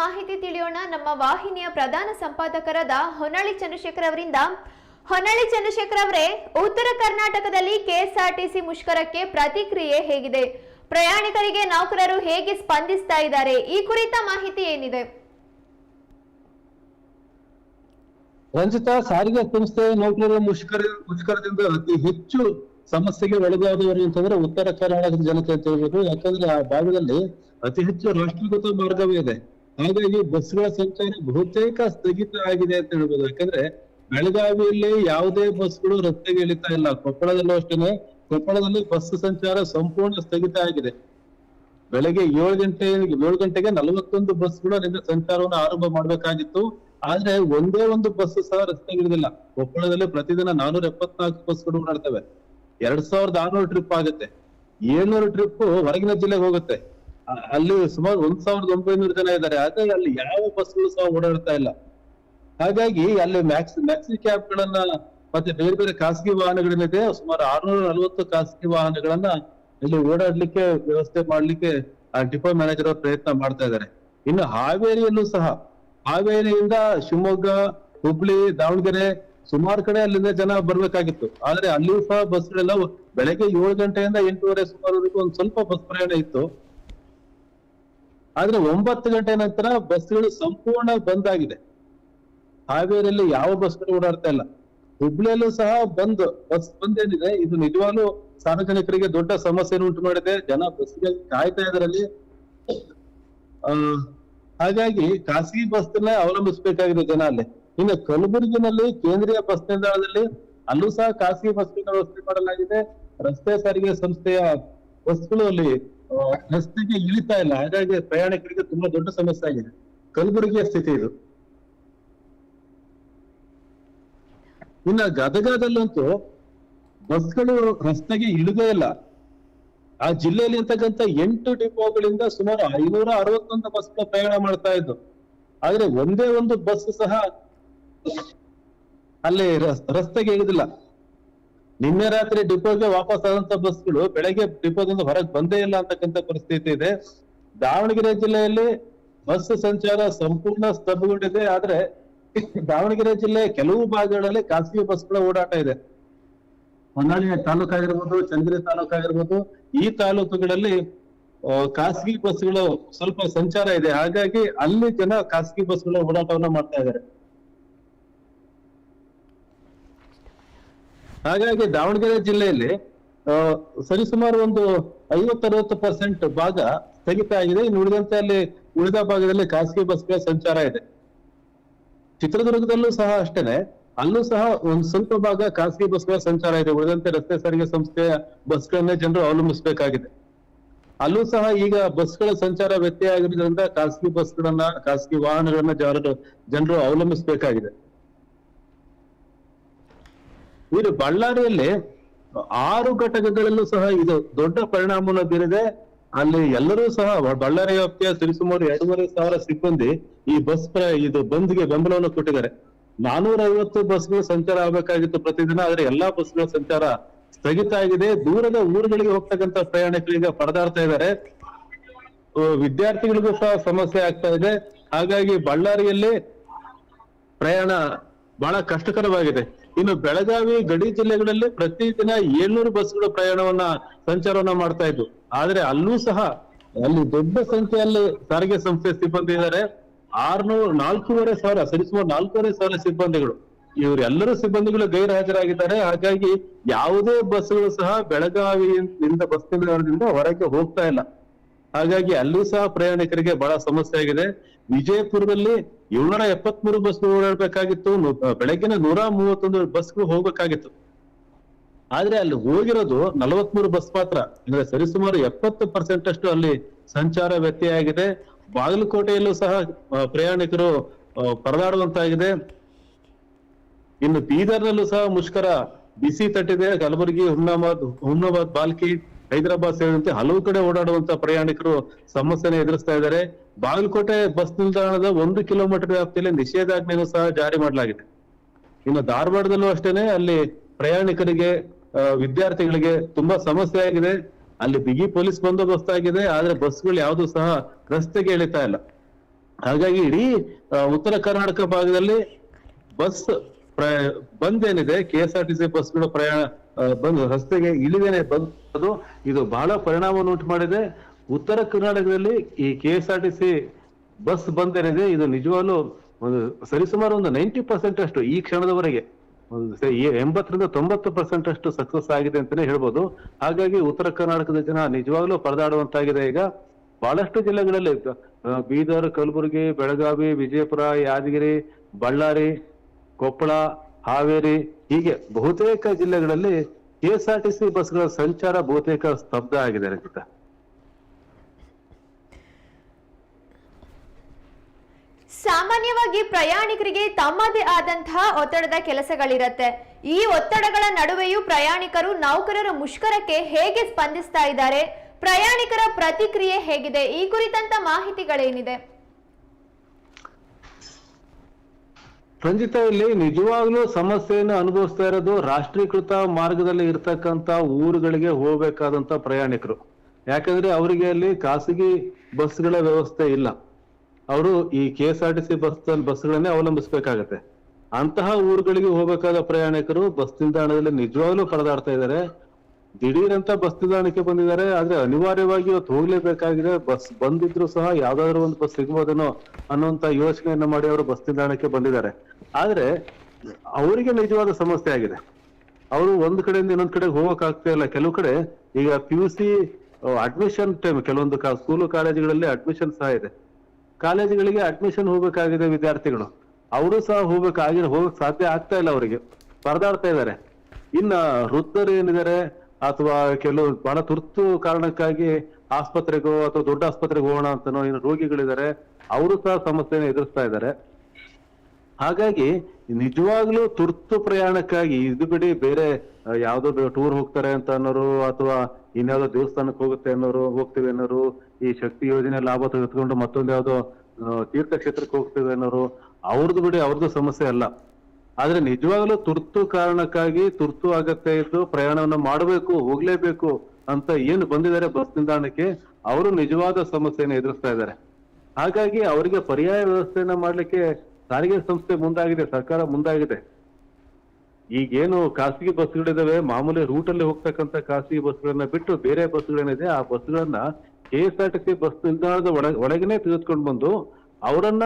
ಮಾಹಿತಿ ತಿಳಿಯೋಣ. ನಮ್ಮ ವಾಹಿನಿಯ ಪ್ರಧಾನ ಸಂಪಾದಕರಾದ ಹೊನಳಿ ಚಂದ್ರಶೇಖರ್ ಅವರಿಂದ. ಹೊನ್ನಳ್ಳಿ ಚಂದ್ರಶೇಖರ್ ಅವರೇ, ಉತ್ತರ ಕರ್ನಾಟಕದಲ್ಲಿ ಕೆಎಸ್ಆರ್ಟಿಸಿ ಮುಷ್ಕರಕ್ಕೆ ಪ್ರತಿಕ್ರಿಯೆ ಹೇಗಿದೆ. ಪ್ರಯಾಣಿಕರಿಗೆ ನೌಕರರು ಹೇಗೆ ಸ್ಪಂದಿಸ್ತಾ ಇದ್ದಾರೆ? ಈ ಕುರಿತ ಮಾಹಿತಿ ಏನಿದೆ? ರಂಜಿತಾ, ಸಾರಿಗೆ ಸಂಸ್ಥೆ ನೌಕರರ ಮುಷ್ಕರ, ಮುಷ್ಕರದಿಂದ ಅತಿ ಹೆಚ್ಚು ಸಮಸ್ಯೆಗೆ ಒಳಗಾದವರು ಅಂತಂದ್ರೆ ಉತ್ತರ ಕರ್ನಾಟಕದ ಜನತೆ ಅಂತ ಹೇಳ್ಬೋದು. ಯಾಕಂದ್ರೆ ಆ ಭಾಗದಲ್ಲಿ ಅತಿ ಹೆಚ್ಚು ರಾಷ್ಟ್ರೀಕೃತ ಮಾರ್ಗವೇ ಇದೆ. ಹಾಗಾಗಿ ಬಸ್ಗಳ ಸಂಚಾರ ಬಹುತೇಕ ಸ್ಥಗಿತ ಆಗಿದೆ ಅಂತ ಹೇಳ್ಬೋದು. ಯಾಕಂದ್ರೆ ಬೆಳಗಾವಿಯಲ್ಲಿ ಯಾವುದೇ ಬಸ್ಗಳು ರಸ್ತೆಗೆ ಇಳಿತಾ ಇಲ್ಲ. ಕೊಪ್ಪಳದಲ್ಲೂ ಅಷ್ಟೇನೆ. ಕೊಪ್ಪಳದಲ್ಲಿ ಬಸ್ ಸಂಚಾರ ಸಂಪೂರ್ಣ ಸ್ಥಗಿತ ಆಗಿದೆ. ಬೆಳಗ್ಗೆ ಏಳು ಗಂಟೆ, ಏಳು ಗಂಟೆಗೆ ನಲವತ್ತೊಂದು ಬಸ್ಗಳು ಅಲ್ಲಿಂದ ಸಂಚಾರವನ್ನು ಆರಂಭ ಮಾಡ್ಬೇಕಾಗಿತ್ತು. ಆದ್ರೆ ಒಂದೇ ಒಂದು ಬಸ್ ಸಹ ರಸ್ತೆಗಿಳಿದಿಲ್ಲ ಕೊಪ್ಪಳದಲ್ಲಿ ಪ್ರತಿದಿನ ನಾನೂರ ಎಪ್ಪತ್ನಾಲ್ಕು ಬಸ್ಗಳು ಓಡಾಡ್ತವೆ. ಎರಡ್ ಸಾವಿರದ ಆರ್ನೂರು ಟ್ರಿಪ್ ಆಗುತ್ತೆ. ಏಳ್ನೂರು ಟ್ರಿಪ್ ಹೊರಗಿನ ಜಿಲ್ಲೆಗೆ ಹೋಗುತ್ತೆ. ಅಲ್ಲಿ ಸುಮಾರು ಒಂದ್ ಸಾವಿರದ ಒಂಬೈನೂರು ಜನ ಇದ್ದಾರೆ. ಆದ್ರೆ ಅಲ್ಲಿ ಯಾವ ಬಸ್ಗಳು ಸಹ ಓಡಾಡ್ತಾ ಇಲ್ಲ. ಹಾಗಾಗಿ ಅಲ್ಲಿ ಮ್ಯಾಕ್ಸ್ ಮ್ಯಾಕ್ಸಿ ಕ್ಯಾಬ್ ಗಳನ್ನ ಮತ್ತೆ ಬೇರೆ ಬೇರೆ ಖಾಸಗಿ ವಾಹನಗಳೇನಿದೆ ಸುಮಾರು ಆರ್ನೂರ ನಲವತ್ತು ಖಾಸಗಿ ವಾಹನಗಳನ್ನ ಇಲ್ಲಿ ಓಡಾಡ್ಲಿಕ್ಕೆ ವ್ಯವಸ್ಥೆ ಮಾಡ್ಲಿಕ್ಕೆ, ಆ ಡಿಪೋ ಮ್ಯಾನೇಜರ್ ಅವರು ಪ್ರಯತ್ನ ಮಾಡ್ತಾ ಇದ್ದಾರೆ. ಇನ್ನು ಹಾವೇರಿಯಲ್ಲೂ ಸಹ, ಹಾವೇರಿಯಿಂದ ಶಿವಮೊಗ್ಗ, ಹುಬ್ಳಿ, ದಾವಣಗೆರೆ ಸುಮಾರು ಕಡೆ ಅಲ್ಲಿಂದ ಜನ ಬರ್ಬೇಕಾಗಿತ್ತು. ಆದ್ರೆ ಅಲ್ಲಿಯೂ ಸಹ ಬಸ್ಗಳೆಲ್ಲ ಬೆಳಗ್ಗೆ ಏಳು ಗಂಟೆಯಿಂದ ಎಂಟೂವರೆ ಸುಮಾರವರೆಗೂ ಒಂದ್ ಸ್ವಲ್ಪ ಬಸ್ ಪ್ರಯಾಣ ಇತ್ತು. ಆದ್ರೆ ಒಂಬತ್ತು ಗಂಟೆ ನಂತರ ಬಸ್ಗಳು ಸಂಪೂರ್ಣ ಬಂದ್ ಆಗಿದೆ. ಹಾವೇರಿಯಲ್ಲಿ ಯಾವ ಬಸ್ಗಳು ಓಡಾಡ್ತಾ ಇಲ್ಲ. ಹುಬ್ಳಿಯಲ್ಲೂ ಸಹ ಬಂದ್, ಬಸ್ ಬಂದ್ ಏನಿದೆ ಇದು ನಿಜವಾಗ್ಲೂ ಸಾರ್ವಜನಿಕರಿಗೆ ದೊಡ್ಡ ಸಮಸ್ಯೆಯನ್ನು ಉಂಟು ಮಾಡಿದೆ. ಜನ ಬಸ್ಗೆ ಕಾಯ್ತಾ ಇದರಲ್ಲಿ ಹಾಗಾಗಿ ಖಾಸಗಿ ಬಸ್ನ ಅವಲಂಬಿಸಬೇಕಾಗಿದೆ ಜನ ಅಲ್ಲಿ. ಇನ್ನು ಕಲಬುರಗಿನಲ್ಲಿ ಕೇಂದ್ರೀಯ ಬಸ್ ನಿಲ್ದಾಣದಲ್ಲಿ ಅಲ್ಲೂ ಸಹ ಖಾಸಗಿ ಬಸ್ ವ್ಯವಸ್ಥೆ ಮಾಡಲಾಗಿದೆ. ರಸ್ತೆ ಸಾರಿಗೆ ಸಂಸ್ಥೆಯ ಬಸ್ಗಳು ಅಲ್ಲಿ ರಸ್ತೆಗೆ ಇಳಿತಾ ಇಲ್ಲ. ಹಾಗಾಗಿ ಪ್ರಯಾಣಿಕರಿಗೆ ತುಂಬಾ ದೊಡ್ಡ ಸಮಸ್ಯೆ ಆಗಿದೆ. ಕಲಬುರಗಿಯ ಸ್ಥಿತಿ ಇದು. ಇನ್ನ ಗದಗದಲ್ಲಂತೂ ಬಸ್ಗಳು ರಸ್ತೆಗೆ ಇಳಿದೇ ಇಲ್ಲ. ಆ ಜಿಲ್ಲೆಯಲ್ಲಿ ಇರ್ತಕ್ಕಂಥ ಎಂಟು ಡಿಪೋಗಳಿಂದ ಸುಮಾರು ಐನೂರ ಅರವತ್ತೊಂದು ಬಸ್ಗಳು ಪ್ರಯಾಣ ಮಾಡ್ತಾ ಇದ್ದು. ಆದ್ರೆ ಒಂದೇ ಒಂದು ಬಸ್ ಸಹ ಅಲ್ಲಿ ರಸ್- ರಸ್ತೆಗೆ ಇಳಿದಿಲ್ಲ. ನಿನ್ನೆ ರಾತ್ರಿ ಡಿಪೋಗೆ ವಾಪಸ್ ಆದಂತ ಬಸ್ಗಳು ಬೆಳಗ್ಗೆ ಡಿಪೋದಿಂದ ಹೊರಗೆ ಬಂದೇ ಇಲ್ಲ ಅಂತಕ್ಕಂಥ ಪರಿಸ್ಥಿತಿ ಇದೆ. ದಾವಣಗೆರೆ ಜಿಲ್ಲೆಯಲ್ಲಿ ಬಸ್ ಸಂಚಾರ ಸಂಪೂರ್ಣ ಸ್ತಬ್ಧಗೊಂಡಿದೆ. ಆದ್ರೆ ದಾವಣಗೆರೆ ಜಿಲ್ಲೆಯ ಕೆಲವು ಭಾಗಗಳಲ್ಲಿ ಖಾಸಗಿ ಬಸ್ಗಳ ಓಡಾಟ ಇದೆ. ಹೊನ್ನಾಳಿ ತಾಲೂಕು ಆಗಿರ್ಬೋದು ಚಂದ್ರಿ ತಾಲೂಕು ಆಗಿರ್ಬೋದು ಈ ತಾಲೂಕುಗಳಲ್ಲಿ ಖಾಸಗಿ ಬಸ್ಗಳು ಸ್ವಲ್ಪ ಸಂಚಾರ ಇದೆ. ಹಾಗಾಗಿ ಅಲ್ಲಿ ಜನ ಖಾಸಗಿ ಬಸ್ಗಳ ಓಡಾಟವನ್ನ ಮಾಡ್ತಾ ಇದ್ದಾರೆ. ಹಾಗಾಗಿ ದಾವಣಗೆರೆ ಜಿಲ್ಲೆಯಲ್ಲಿ ಸರಿಸುಮಾರು ಒಂದು ಐವತ್ತರವತ್ತು ಪರ್ಸೆಂಟ್ ಭಾಗ ಸ್ಥಗಿತ ಆಗಿದೆ. ಇನ್ನು ಉಳಿದಂತೆ ಅಲ್ಲಿ ಉಳಿದ ಭಾಗದಲ್ಲಿ ಖಾಸಗಿ ಬಸ್ಗಳ ಸಂಚಾರ ಇದೆ. ಚಿತ್ರದುರ್ಗದಲ್ಲೂ ಸಹ ಅಷ್ಟೇನೆ. ಅಲ್ಲೂ ಸಹ ಒಂದ್ ಸ್ವಲ್ಪ ಭಾಗ ಖಾಸಗಿ ಬಸ್ಗಳ ಸಂಚಾರ ಇದೆ. ಉಳಿದಂತೆ ರಸ್ತೆ ಸಾರಿಗೆ ಸಂಸ್ಥೆಯ ಬಸ್ಗಳನ್ನೇ ಜನರು ಅವಲಂಬಿಸಬೇಕಾಗಿದೆ. ಅಲ್ಲೂ ಸಹ ಈಗ ಬಸ್ಗಳ ಸಂಚಾರ ವ್ಯತ್ಯಯ ಆಗಿರೋದ್ರಿಂದ ಖಾಸಗಿ ಬಸ್ಗಳನ್ನ, ಖಾಸಗಿ ವಾಹನಗಳನ್ನ ಜನರು ಜನರು ಅವಲಂಬಿಸಬೇಕಾಗಿದೆ. ಇದು ಬಳ್ಳಾರಿಯಲ್ಲಿ ಆರು ಘಟಕಗಳಲ್ಲೂ ಸಹ ಇದು ದೊಡ್ಡ ಪರಿಣಾಮವನ್ನು ಬೀರಿದೆ. ಅಲ್ಲಿ ಎಲ್ಲರೂ ಸಹ ಬಳ್ಳಾರಿ ವ್ಯಾಪ್ತಿಯ ಸರಿಸುಮಾರು ಎರಡೂವರೆ ಸಾವಿರ ಸಿಬ್ಬಂದಿ ಈ ಬಸ್ ಇದು ಬಂದ್ಗೆ ಬೆಂಬಲವನ್ನು ಕೊಟ್ಟಿದ್ದಾರೆ. ನಾನೂರ ಐವತ್ತು ಬಸ್ಗಳು ಸಂಚಾರ ಆಗಬೇಕಾಗಿತ್ತು ಪ್ರತಿದಿನ, ಆದ್ರೆ ಎಲ್ಲಾ ಬಸ್ಗಳ ಸಂಚಾರ ಸ್ಥಗಿತ ಆಗಿದೆ. ದೂರದ ಊರುಗಳಿಗೆ ಹೋಗ್ತಕ್ಕಂತ ಪ್ರಯಾಣಿಕರಿಗೆ ಪರದಾಡ್ತಾ ಇದ್ದಾರೆ. ವಿದ್ಯಾರ್ಥಿಗಳಿಗೂ ಸಹ ಸಮಸ್ಯೆ ಆಗ್ತಾ ಇದೆ. ಹಾಗಾಗಿ ಬಳ್ಳಾರಿಯಲ್ಲಿ ಪ್ರಯಾಣ ಬಹಳ ಕಷ್ಟಕರವಾಗಿದೆ. ಇನ್ನು ಬೆಳಗಾವಿ, ಗಡಿ ಜಿಲ್ಲೆಗಳಲ್ಲಿ ಪ್ರತಿದಿನ ಏಳ್ನೂರು ಬಸ್ಗಳು ಪ್ರಯಾಣವನ್ನ ಸಂಚಾರವನ್ನ ಮಾಡ್ತಾ ಇದ್ವು. ಆದ್ರೆ ಅಲ್ಲೂ ಸಹ ಅಲ್ಲಿ ದೊಡ್ಡ ಸಂಖ್ಯೆಯಲ್ಲಿ ಸಾರಿಗೆ ಸಂಸ್ಥೆ ಸಿಬ್ಬಂದಿ ಇದ್ದಾರೆ ಆರ್ನೂರು, ನಾಲ್ಕೂವರೆ ಸಾವಿರ ಸರಿಸುಮಾರು ನಾಲ್ಕೂವರೆ ಸಾವಿರ ಸಿಬ್ಬಂದಿಗಳು. ಇವರೆಲ್ಲರೂ ಸಿಬ್ಬಂದಿಗಳು ಗೈರು ಹಾಜರಾಗಿದ್ದಾರೆ ಹಾಗಾಗಿ ಯಾವುದೇ ಬಸ್ಗಳು ಸಹ ಬೆಳಗಾವಿಯಿಂದ ಬಸ್ ನಿಲ್ದಾಣದಿಂದ ಹೊರಗೆ ಹೋಗ್ತಾ ಇಲ್ಲ. ಹಾಗಾಗಿ ಅಲ್ಲೂ ಸಹ ಪ್ರಯಾಣಿಕರಿಗೆ ಬಹಳ ಸಮಸ್ಯೆ ಆಗಿದೆ. ವಿಜಯಪುರದಲ್ಲಿ ಏಳ್ನೂರ ಎಪ್ಪತ್ಮೂರು ಬಸ್ ಓಡಾಡ್ಬೇಕಾಗಿತ್ತು. ಬೆಳಗ್ಗೆ ನೂರ ಮೂವತ್ತೊಂದು ಬಸ್ಗಳು ಹೋಗ್ಬೇಕಾಗಿತ್ತು. ಆದ್ರೆ ಅಲ್ಲಿ ಹೋಗಿರೋದು ನಲವತ್ಮೂರು ಬಸ್ ಮಾತ್ರ. ಅಂದ್ರೆ ಸರಿಸುಮಾರು ಎಪ್ಪತ್ತು ಪರ್ಸೆಂಟ್ ಅಷ್ಟು ಅಲ್ಲಿ ಸಂಚಾರ ವ್ಯತ್ಯಯ ಆಗಿದೆ ಬಾಗಲಕೋಟೆಯಲ್ಲೂ ಸಹ ಪ್ರಯಾಣಿಕರು ಪರದಾಡುವಂತಾಗಿದೆ. ಇನ್ನು ಬೀದರ್ನಲ್ಲೂ ಸಹ ಮುಷ್ಕರ ಬಿಸಿ ತಟ್ಟಿದೆ. ಕಲಬುರಗಿ, ಹುಮ್ನಾಬಾದ್ ಹುಮ್ನಾಬಾದ್, ಬಾಲ್ಕಿ ಹೈದರಾಬಾದ್ ಸೇರಿದಂತೆ ಹಲವು ಕಡೆ ಓಡಾಡುವಂತ ಪ್ರಯಾಣಿಕರು ಸಮಸ್ಯೆನ ಎದುರಿಸ್ತಾ ಇದ್ದಾರೆ. ಬಾಗಲಕೋಟೆ ಬಸ್ ನಿಲ್ದಾಣದ ಒಂದು ಕಿಲೋಮೀಟರ್ ವ್ಯಾಪ್ತಿಯಲ್ಲಿ ನಿಷೇಧಾಜ್ಞೆಯನ್ನು ಸಹ ಜಾರಿ ಮಾಡಲಾಗಿದೆ. ಇನ್ನು ಧಾರವಾಡದಲ್ಲೂ ಅಷ್ಟೇನೆ ಅಲ್ಲಿ ಪ್ರಯಾಣಿಕರಿಗೆ ವಿದ್ಯಾರ್ಥಿಗಳಿಗೆ ತುಂಬಾ ಸಮಸ್ಯೆ ಆಗಿದೆ. ಅಲ್ಲಿ ಬಿಗಿ ಪೊಲೀಸ್ ಬಂದೋಬಸ್ತ್ ಆಗಿದೆ, ಆದ್ರೆ ಬಸ್ಗಳು ಯಾವುದು ಸಹ ರಸ್ತೆಗೆ ಇಳಿತಾ ಇಲ್ಲ. ಹಾಗಾಗಿ ಇಡೀ ಉತ್ತರ ಕರ್ನಾಟಕ ಭಾಗದಲ್ಲಿ ಬಸ್ ಬಂದ್ ಏನಿದೆ, K S R T C ಬಸ್ಗಳು ಪ್ರಯಾಣ ಬಂದು ರಸ್ತೆಗೆ ಇಳಿದೇನೆ ಬಂದು ಇದು ಬಹಳ ಪರಿಣಾಮವನ್ನು ಉಂಟು ಮಾಡಿದೆ ಉತ್ತರ ಕರ್ನಾಟಕದಲ್ಲಿ ಈ K S R T C bus ಬಂದೇನಿದೆ ಇದು ನಿಜವಾಗ್ಲೂ ಒಂದು ಸರಿಸುಮಾರು ಒಂದು ನೈಂಟಿ ಪರ್ಸೆಂಟ್ ಅಷ್ಟು ಈ ಕ್ಷಣದವರೆಗೆ. ಎಂಬತ್ತರಿಂದ ತೊಂಬತ್ತು ಪರ್ಸೆಂಟ್ ಅಷ್ಟು ಸಕ್ಸಸ್ ಆಗಿದೆ ಅಂತಾನೆ ಹೇಳ್ಬೋದು. ಹಾಗಾಗಿ ಉತ್ತರ ಕರ್ನಾಟಕದ ಜನ ನಿಜವಾಗ್ಲೂ ಪರದಾಡುವಂತಾಗಿದೆ. ಈಗ ಬಹಳಷ್ಟು ಜಿಲ್ಲೆಗಳಲ್ಲಿ ಬೀದರ್, ಕಲಬುರಗಿ, ಬೆಳಗಾವಿ, ವಿಜಯಪುರ, ಯಾದಗಿರಿ, ಬಳ್ಳಾರಿ, ಕೊಪ್ಪಳ ಹಾವೇರಿ, ಹೀಗೆ ಬಹುತೇಕ ಜಿಲ್ಲೆಗಳಲ್ಲಿ ಕೆಎಸ್ಆರ್ಟಿಸಿ ಬಸ್ಗಳ ಸಂಚಾರ ಬಹುತೇಕ ಸ್ತಬ್ಧ ಆಗಿದೆ ಸಾಮಾನ್ಯವಾಗಿ ಪ್ರಯಾಣಿಕರಿಗೆ ತಮ್ಮದೇ ಆದಂತಹ ಒತ್ತಡದ ಕೆಲಸಗಳಿರತ್ತೆ. ಈ ಒತ್ತಡಗಳ ನಡುವೆಯೂ ಪ್ರಯಾಣಿಕರು, ನೌಕರರ ಮುಷ್ಕರಕ್ಕೆ ಹೇಗೆ ಸ್ಪಂದಿಸ್ತಾ ಇದ್ದಾರೆ? ಪ್ರಯಾಣಿಕರ ಪ್ರತಿಕ್ರಿಯೆ ಹೇಗಿದೆ? ಈ ಕುರಿತಂತ ಮಾಹಿತಿಗಳೇನಿದೆ? ರಂಜಿತಾ ಇಲ್ಲಿ ನಿಜವಾಗ್ಲೂ ಸಮಸ್ಯೆಯನ್ನು ಅನುಭವಿಸ್ತಾ ಇರೋದು ರಾಷ್ಟ್ರೀಕೃತ ಮಾರ್ಗದಲ್ಲಿ ಇರ್ತಕ್ಕಂತ ಊರುಗಳಿಗೆ ಹೋಗ್ಬೇಕಾದಂತ ಪ್ರಯಾಣಿಕರು. ಯಾಕಂದ್ರೆ ಅವರಿಗೆ ಅಲ್ಲಿ ಖಾಸಗಿ ಬಸ್ಗಳ ವ್ಯವಸ್ಥೆ ಇಲ್ಲ. ಅವರು ಈ K S R T C bus ಬಸ್ಗಳನ್ನೇ ಅವಲಂಬಿಸ್ಬೇಕಾಗತ್ತೆ. ಅಂತಹ ಊರುಗಳಿಗೆ ಹೋಗಬೇಕಾದ ಪ್ರಯಾಣಿಕರು ಬಸ್ ನಿಲ್ದಾಣದಲ್ಲಿ ನಿಜವಾಗ್ಲೂ ಪರದಾಡ್ತಾ ಇದ್ದಾರೆ. ದಿಢೀರಂತ ಬಸ್ ನಿಲ್ದಾಣಕ್ಕೆ ಬಂದಿದ್ದಾರೆ, ಆದ್ರೆ ಅನಿವಾರ್ಯವಾಗಿ ಇವತ್ತು ಹೋಗ್ಲೇಬೇಕಾಗಿದೆ. ಬಸ್ ಬಂದಿದ್ರು ಸಹ ಯಾವ್ದಾದ್ರು ಒಂದು ಬಸ್ ಸಿಗ್ಬೋದೇನೋ ಅನ್ನುವಂತ ಯೋಚನೆಯನ್ನ ಮಾಡಿ ಅವರು ಬಸ್ ನಿಲ್ದಾಣಕ್ಕೆ ಬಂದಿದ್ದಾರೆ. ಆದ್ರೆ ಅವರಿಗೆ ನಿಜವಾದ ಸಮಸ್ಯೆ ಆಗಿದೆ. ಅವರು ಒಂದ್ ಕಡೆಯಿಂದ ಇನ್ನೊಂದ್ ಕಡೆಗೆ ಹೋಗಕ್ ಆಗ್ತಾ ಇಲ್ಲ. ಕೆಲವು ಕಡೆ ಈಗ P U C admission time ಕೆಲವೊಂದು ಸ್ಕೂಲು ಕಾಲೇಜುಗಳಲ್ಲಿ ಅಡ್ಮಿಷನ್ ಸಹ ಇದೆ. ಕಾಲೇಜುಗಳಿಗೆ ಅಡ್ಮಿಷನ್ ಹೋಗ್ಬೇಕಾಗಿದೆ ವಿದ್ಯಾರ್ಥಿಗಳು. ಅವರು ಸಹ ಹೋಗ್ಬೇಕಾಗಿ ಹೋಗಕ್ ಸಾಧ್ಯ ಆಗ್ತಾ ಇಲ್ಲ ಅವರಿಗೆ. ಪರದಾಡ್ತಾ ಇದ್ದಾರೆ. ಇನ್ನ ವೃದ್ಧರು ಏನಿದ್ದಾರೆ? ಅಥವಾ ಕೆಲವು ಬಹಳ ತುರ್ತು ಕಾರಣಕ್ಕಾಗಿ ಆಸ್ಪತ್ರೆಗೋ ಅಥವಾ ದೊಡ್ಡ ಆಸ್ಪತ್ರೆಗೆ ಹೋಗೋಣ ಅಂತನೋ ಏನು ರೋಗಿಗಳಿದ್ದಾರೆ, ಅವರು ಸಹ ಸಮಸ್ಯೆಯನ್ನು ಎದುರಿಸ್ತಾ ಇದ್ದಾರೆ. ಹಾಗಾಗಿ ನಿಜವಾಗ್ಲೂ ತುರ್ತು ಪ್ರಯಾಣಕ್ಕಾಗಿ ಇದು ಬಿಡಿ ಬೇರೆ ಯಾವ್ದೋ ಟೂರ್ ಹೋಗ್ತಾರೆ ಅಂತ ಅನ್ನೋರು ಅಥವಾ ಇನ್ಯಾವುದೋ ದೇವಸ್ಥಾನಕ್ಕೆ ಹೋಗುತ್ತೆ ಅನ್ನೋರು, ಹೋಗ್ತೀವಿ ಅನ್ನೋರು, ಈ ಶಕ್ತಿ ಯೋಜನೆ ಲಾಭ ತೆಗೆದುಕೊಂಡು ಮತ್ತೊಂದು ಯಾವ್ದೋ ತೀರ್ಥಕ್ಷೇತ್ರಕ್ಕೆ ಹೋಗ್ತೀವಿ ಅನ್ನೋರು, ಅವ್ರದ್ದು ಬಿಡಿ ಅವ್ರದ್ದು ಸಮಸ್ಯೆ ಅಲ್ಲ. ಆದ್ರೆ ನಿಜವಾಗ್ಲೂ ತುರ್ತು ಕಾರಣಕ್ಕಾಗಿ ತುರ್ತು ಅಗತ್ಯ ಇದ್ದು ಪ್ರಯಾಣವನ್ನ ಮಾಡಬೇಕು, ಹೋಗ್ಲೇಬೇಕು ಅಂತ ಏನು ಬಂದಿದ್ದಾರೆ ಬಸ್ ನಿಲ್ದಾಣಕ್ಕೆ, ಅವರು ನಿಜವಾದ ಸಮಸ್ಯೆಯನ್ನು ಎದುರಿಸ್ತಾ ಇದ್ದಾರೆ. ಹಾಗಾಗಿ ಅವರಿಗೆ ಪರ್ಯಾಯ ವ್ಯವಸ್ಥೆಯನ್ನ ಮಾಡ್ಲಿಕ್ಕೆ ಸಾರಿಗೆ ಸಂಸ್ಥೆ ಮುಂದಾಗಿದೆ, ಸರ್ಕಾರ ಮುಂದಾಗಿದೆ. ಈಗೇನು ಖಾಸಗಿ ಬಸ್ಗಳಿದಾವೆ, ಮಾಮೂಲಿ ರೂಟ್ ಅಲ್ಲಿ ಹೋಗ್ತಕ್ಕಂತ ಖಾಸಗಿ ಬಸ್ಗಳನ್ನ ಬಿಟ್ಟು ಬೇರೆ ಬಸ್ಗಳೇನಿದೆ, ಆ ಬಸ್ಗಳನ್ನ K S R T C bus ನಿಲ್ದಾಣದ ಒಳ, ಒಳಗನೆ ತೆಗೆದುಕೊಂಡು ಬಂದು, ಅವರನ್ನ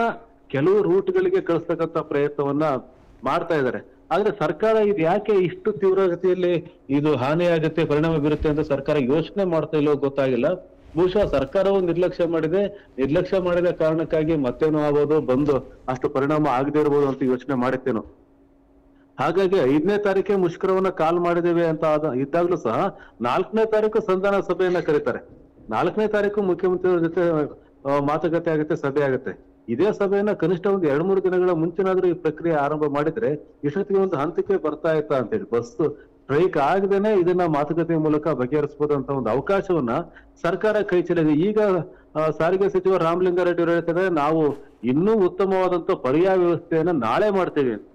ಕೆಲವು ರೂಟ್ಗಳಿಗೆ ಕಳಿಸ್ತಕ್ಕಂತ ಪ್ರಯತ್ನವನ್ನ ಮಾಡ್ತಾ ಇದ್ದಾರೆ. ಆದ್ರೆ ಸರ್ಕಾರ ಇದು ಯಾಕೆ ಇಷ್ಟು ತೀವ್ರಗತಿಯಲ್ಲಿ ಇದು ಹಾನಿಯಾಗುತ್ತೆ, ಪರಿಣಾಮ ಬೀರುತ್ತೆ ಅಂತ ಸರ್ಕಾರ ಯೋಚನೆ ಮಾಡ್ತಾ ಇಲ್ಲೋ ಗೊತ್ತಾಗಿಲ್ಲ. ಬಹುಶಃ ಸರ್ಕಾರವು ನಿರ್ಲಕ್ಷ್ಯ ಮಾಡಿದೆ. ನಿರ್ಲಕ್ಷ್ಯ ಮಾಡಿದ ಕಾರಣಕ್ಕಾಗಿ ಮತ್ತೇನೋ ಆಗ್ಬೋದು, ಬಂದು ಅಷ್ಟು ಪರಿಣಾಮ ಆಗದೆ ಇರ್ಬೋದು ಅಂತ ಯೋಚನೆ ಮಾಡಿತ್ತೇನೋ ಹಾಗಾಗಿ ಐದನೇ ತಾರೀಕೆ ಮುಷ್ಕರವನ್ನ ಕಾಲ್ ಮಾಡಿದ್ದೇವೆ ಅಂತ ಆದ ಇದ್ದಾಗ್ಲೂ ಸಹ ನಾಲ್ಕನೇ ತಾರೀಕು ಸಂಧಾನ ಸಭೆಯನ್ನ ಕರೀತಾರೆ. ನಾಲ್ಕನೇ ತಾರೀಕು ಮುಖ್ಯಮಂತ್ರಿಗಳ ಜೊತೆ ಮಾತುಕತೆ ಆಗುತ್ತೆ, ಸಭೆ ಆಗುತ್ತೆ. ಇದೇ ಸಭೆಯನ್ನ ಕನಿಷ್ಠ ಒಂದು ಎರಡ್ ಮೂರು ದಿನಗಳ ಮುಂಚೆನಾದ್ರೂ ಈ ಪ್ರಕ್ರಿಯೆ ಆರಂಭ ಮಾಡಿದ್ರೆ ಇಷ್ಟೊತ್ತಿಗೆ ಒಂದು ಹಂತಕ್ಕೆ ಬರ್ತಾ ಇತ್ತಾ ಅಂತೇಳಿ ಬಸ್ ಸ್ಟ್ರೈಕ್ ಆಗದೇನೆ ಇದನ್ನ ಮಾತುಕತೆ ಮೂಲಕ ಬಗೆಹರಿಸಬಹುದಂತ ಒಂದು ಅವಕಾಶವನ್ನ ಸರ್ಕಾರ ಕೈ ಚೆಲ್ಲಿದೆ. ಈಗ ಸಾರಿಗೆ ಸಚಿವ ರಾಮಲಿಂಗಾರೆಡ್ಡಿ ಅವರು ಹೇಳ್ತಾರೆ, ನಾವು ಇನ್ನೂ ಉತ್ತಮವಾದಂತ ಪರ್ಯಾಯ ವ್ಯವಸ್ಥೆಯನ್ನ ನಾಳೆ ಮಾಡ್ತೇವೆ. ಅಂತ.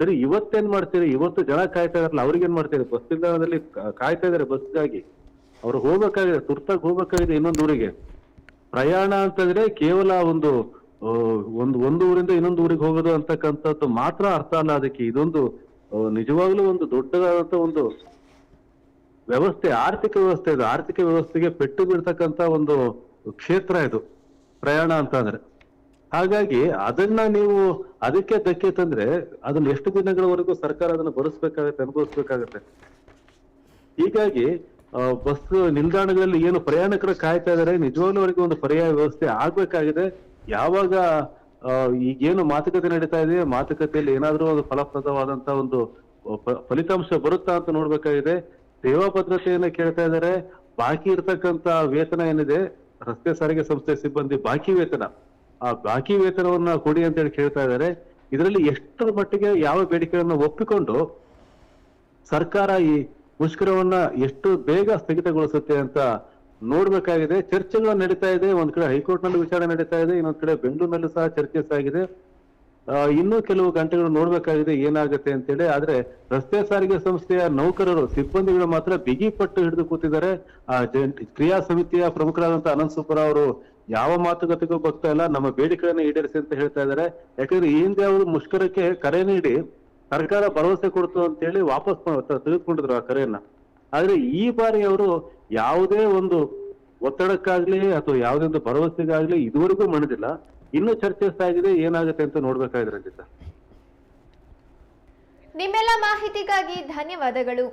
ಸರಿ, ಇವತ್ತೇನ್ ಮಾಡ್ತೀರಿ? ಇವತ್ತು ಜನ ಕಾಯ್ತಾ ಇದಾರಲ್ಲ, ಅವ್ರಿಗೇನ್ ಮಾಡ್ತೀರಿ? ಬಸ್ ನಿಲ್ದಾಣದಲ್ಲಿ ಕಾಯ್ತಾ ಇದಾರೆ ಬಸ್ಗಾಗಿ. ಅವ್ರು ಹೋಗ್ಬೇಕಾಗಿದೆ, ತುರ್ತಾಗಿ ಹೋಗ್ಬೇಕಾಗಿದೆ ಇನ್ನೊಂದು ಊರಿಗೆ. ಪ್ರಯಾಣ ಅಂತಂದ್ರೆ ಕೇವಲ ಒಂದು ಒಂದು ಒಂದು ಊರಿಂದ ಇನ್ನೊಂದು ಊರಿಗೆ ಹೋಗೋದು ಅಂತಕ್ಕಂಥದ್ದು ಮಾತ್ರ ಅರ್ಥ ಅಲ್ಲ ಅದಕ್ಕೆ. ಇದೊಂದು ನಿಜವಾಗ್ಲೂ ಒಂದು ದೊಡ್ಡದಾದಂತ ಒಂದು ವ್ಯವಸ್ಥೆ, ಆರ್ಥಿಕ ವ್ಯವಸ್ಥೆ ಇದು. ಆರ್ಥಿಕ ವ್ಯವಸ್ಥೆಗೆ ಪೆಟ್ಟು ಬೀಳ್ತಕ್ಕಂತ ಒಂದು ಕ್ಷೇತ್ರ ಇದು, ಪ್ರಯಾಣ ಅಂತ ಅಂದ್ರೆ ಹಾಗಾಗಿ ಅದನ್ನ ನೀವು ಅದಕ್ಕೆ ಧಕ್ಕೆ ತಂದ್ರೆ ಅದನ್ನ ಎಷ್ಟು ದಿನಗಳವರೆಗೂ ಸರ್ಕಾರ ಅದನ್ನ ಬರೆಸ್ಬೇಕಾಗತ್ತೆ, ಅನುಭವಿಸ್ಬೇಕಾಗತ್ತೆ. ಹೀಗಾಗಿ ಬಸ್ ನಿಲ್ದಾಣಗಳಲ್ಲಿ ಏನು ಪ್ರಯಾಣಿಕರು ಕಾಯ್ತಾ ಇದಾರೆ, ನಿಜವಾಗ್ಲೂ ಅವರಿಗೆ ಒಂದು ಪರ್ಯಾಯ ವ್ಯವಸ್ಥೆ ಆಗ್ಬೇಕಾಗಿದೆ. ಯಾವಾಗ ಈಗೇನು ಮಾತುಕತೆ ನಡೀತಾ ಇದೆ ಮಾತುಕತೆಯಲ್ಲಿ ಏನಾದರೂ ಒಂದು ಫಲಪ್ರದವಾದಂತ ಒಂದು ಫಲಿತಾಂಶ ಬರುತ್ತಾ ಅಂತ ನೋಡ್ಬೇಕಾಗಿದೆ. ಸೇವಾ ಭದ್ರತೆಯನ್ನ ಕೇಳ್ತಾ ಇದ್ದಾರೆ. ಬಾಕಿ ಇರ್ತಕ್ಕಂತ ವೇತನ ಏನಿದೆ? ರಸ್ತೆ ಸಾರಿಗೆ ಸಂಸ್ಥೆ ಸಿಬ್ಬಂದಿ ಬಾಕಿ ವೇತನ. ಆ ಬಾಕಿ ವೇತನವನ್ನ ಕೊಡಿ ಅಂತ ಹೇಳಿ ಕೇಳ್ತಾ ಇದ್ದಾರೆ. ಇದರಲ್ಲಿ ಎಷ್ಟರ ಮಟ್ಟಿಗೆ ಯಾವ ಬೇಡಿಕೆಗಳನ್ನ ಒಪ್ಪಿಕೊಂಡು ಸರ್ಕಾರ ಈ ಮುಷ್ಕರವನ್ನ ಎಷ್ಟು ಬೇಗ ಸ್ಥಗಿತಗೊಳಿಸುತ್ತೆ ಅಂತ ನೋಡ್ಬೇಕಾಗಿದೆ, ಚರ್ಚೆಗಳು ನಡೀತಾ ಇದೆ, ಒಂದ್ ಕಡೆ ಹೈಕೋರ್ಟ್ನಲ್ಲಿ ವಿಚಾರಣೆ ನಡೀತಾ ಇದೆ, ಇನ್ನೊಂದ್ ಕಡೆ ಬೆಂಗಳೂರಿನಲ್ಲೂ ಸಹ ಚರ್ಚೆ ಆಗಿದೆ ಇನ್ನೂ ಕೆಲವು ಗಂಟೆಗಳು ನೋಡ್ಬೇಕಾಗಿದೆ ಏನಾಗುತ್ತೆ ಅಂತೇಳಿ, ಆದ್ರೆ ರಸ್ತೆ ಸಾರಿಗೆ ಸಂಸ್ಥೆಯ ನೌಕರರು, ಸಿಬ್ಬಂದಿಗಳು ಮಾತ್ರ ಬಿಗಿ ಪಟ್ಟು ಹಿಡಿದು ಕೂತಿದ್ದಾರೆ. ಆ ಕ್ರಿಯಾ ಸಮಿತಿಯ ಪ್ರಮುಖರಾದಂತ ಅನಂತ್ ಸುಬ್ಬರ ಅವರು ಯಾವ ಮಾತುಕತೆಗೂ ಬರ್ತಾ ಇಲ್ಲ, ನಮ್ಮ ಬೇಡಿಕೆಗಳನ್ನ ಈಡೇರಿಸಿ ಅಂತ ಹೇಳ್ತಾ ಇದ್ದಾರೆ. ಯಾಕಂದ್ರೆ ಈ ಹಿಂದೆ ಅವರು ಮುಷ್ಕರಕ್ಕೆ ಕರೆ ನೀಡಿ ಸರ್ಕಾರ ಭರವಸೆ ಕೊಡ್ತು ಅಂತ ಹೇಳಿ ವಾಪಸ್ ತೆಗೆದುಕೊಂಡಿದ್ರು ಆ ಕರೆಯನ್ನ. ಆದ್ರೆ ಈ ಬಾರಿ ಅವರು ಯಾವುದೇ ಒಂದು ಒತ್ತಡಕ್ಕಾಗ್ಲಿ ಅಥವಾ ಯಾವುದೇ ಒಂದು ಭರವಸೆಗಾಗ್ಲಿ ಇದುವರೆಗೂ ಮಣಿದಿಲ್ಲ. ಇನ್ನು ಚರ್ಚೆ ಸಾಗಿದೆ ಏನಾಗುತ್ತೆ ಅಂತ ನೋಡ್ಬೇಕಾಗಿದೆ ರಂಜಿತಾ ನಿಮ್ಮೆಲ್ಲ ಮಾಹಿತಿಗಾಗಿ ಧನ್ಯವಾದಗಳು.